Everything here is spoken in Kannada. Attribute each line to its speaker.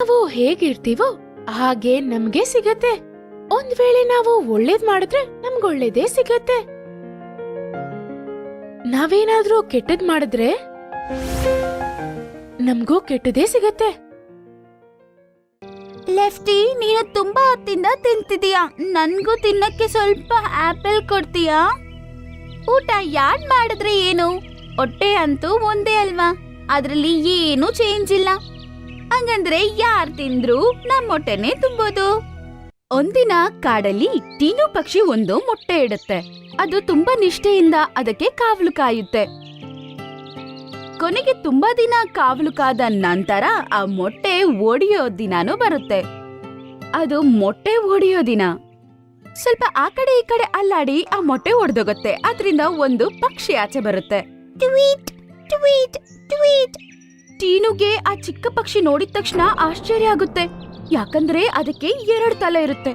Speaker 1: ನಾವು ಹೇಗಿರ್ತೀವೋ ಹಾಗೆ ನಮ್ಗೆ ಸಿಗತ್ತೆ. ಒಂದ್ ವೇಳೆ ನಾವು ಒಳ್ಳೇದ್ ಮಾಡಿದ್ರೆ ನಮ್ಗೊಳ್ಳೇದೇ ಸಿಗತ್ತೆ. ನಾವೇನಾದ್ರೂ ಕೆಟ್ಟದ್ ಮಾಡಿದ್ರೆ ನಮ್ಗೂ ಕೆಟ್ಟದೇ ಸಿಗತ್ತೆ.
Speaker 2: ಲೆಫ್ಟಿ, ನೀನು ತುಂಬಾ ಹೊತ್ತಿಂದ ತಿಂತಿದೀಯ? ನನ್ಗೂ ತಿನ್ನಕ್ಕೆ ಸ್ವಲ್ಪ ಆಪಲ್ ಕೊಡ್ತೀಯಾ? ಊಟ ಯಾಡ್ ಮಾಡಿದ್ರೆ ಏನು? ಹೊಟ್ಟೆ ಅಂತೂ ಒಂದೇ ಅಲ್ವಾ? ಅದ್ರಲ್ಲಿ ಏನು ಚೇಂಜ್ ಇಲ್ಲ. ಹಂಗಂದ್ರೆ ಯಾರ್ ತಿಂದ್ರು? ನಮ್ಮ ಮೊಟ್ಟೆನೆ ತುಂಬೋದು. ಒಂದಿನ ಕಾಡಲ್ಲಿ ಟೀನು ಪಕ್ಷಿ ಒಂದು ಮೊಟ್ಟೆ ಇಡುತ್ತೆ. ಅದು ತುಂಬಾ ನಿಷ್ಠೆಯಿಂದ ಅದಕ್ಕೆ ಕಾವಲು ಕಾಯುತ್ತೆ. ಕೊನೆಗೆ ತುಂಬಾ ದಿನ ಕಾವಲು ಕಾದ ನಂತರ ಆ ಮೊಟ್ಟೆ ಒಡೆಯೋ ದಿನಾನೂ ಬರುತ್ತೆ. ಅದು ಮೊಟ್ಟೆ ಒಡೆಯೋ ದಿನ. ಸ್ವಲ್ಪ ಆ ಕಡೆ ಈ ಕಡೆ ಅಲ್ಲಾಡಿ ಆ ಮೊಟ್ಟೆ ಒಡೆದೋಗುತ್ತೆ. ಅದರಿಂದ ಒಂದು ಪಕ್ಷಿ ಆಚೆ ಬರುತ್ತೆ. Tweet tweet tweet. ಟೀನುಗೆ ಆ ಚಿಕ್ಕ ಪಕ್ಷಿ ನೋಡಿದ ತಕ್ಷಣ ಆಶ್ಚರ್ಯ ಆಗುತ್ತೆ. ಯಾಕಂದ್ರೆ ಅದಕ್ಕೆ ಎರಡು ತಲೆ ಇರುತ್ತೆ.